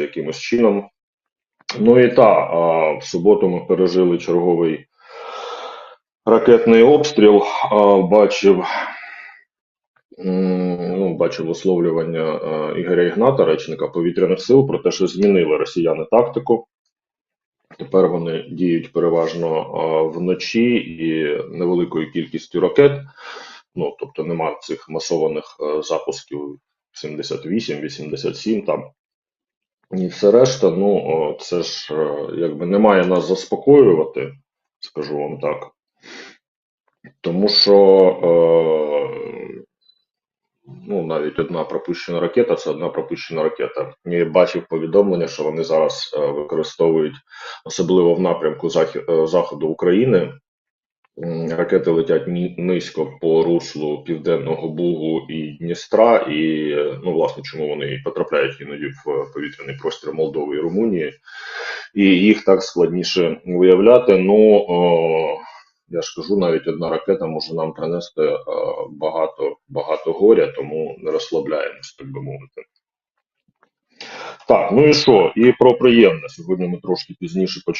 якимось чином. Ну і та, в суботу ми пережили черговий ракетний обстріл. Бачив, ну, бачив висловлювання Ігоря Ігната, речника повітряних сил, про те, що змінили росіяни тактику. Тепер вони діють переважно вночі і невеликою кількістю ракет. Ну, тобто нема цих масованих е, запусків 78, 87 там. І все решта, ну, це ж е, якби не має нас заспокоювати, скажу вам так. Тому що е, ну, навіть одна пропущена ракета це одна пропущена ракета. Я бачив повідомлення, що вони зараз е, використовують, особливо в напрямку заходу України. Ракети летять низько по руслу Південного Бугу і Дністра, і е, ну, власне, чому вони потрапляють іноді в е, повітряний простір Молдови і Румунії, і їх так складніше виявляти. Ну о, я ж кажу, навіть одна ракета може нам принести е, багато, багато горя, тому не розслабляємось, так би мовити. Так, ну і що? І про приємне. Сьогодні ми трошки пізніше почали.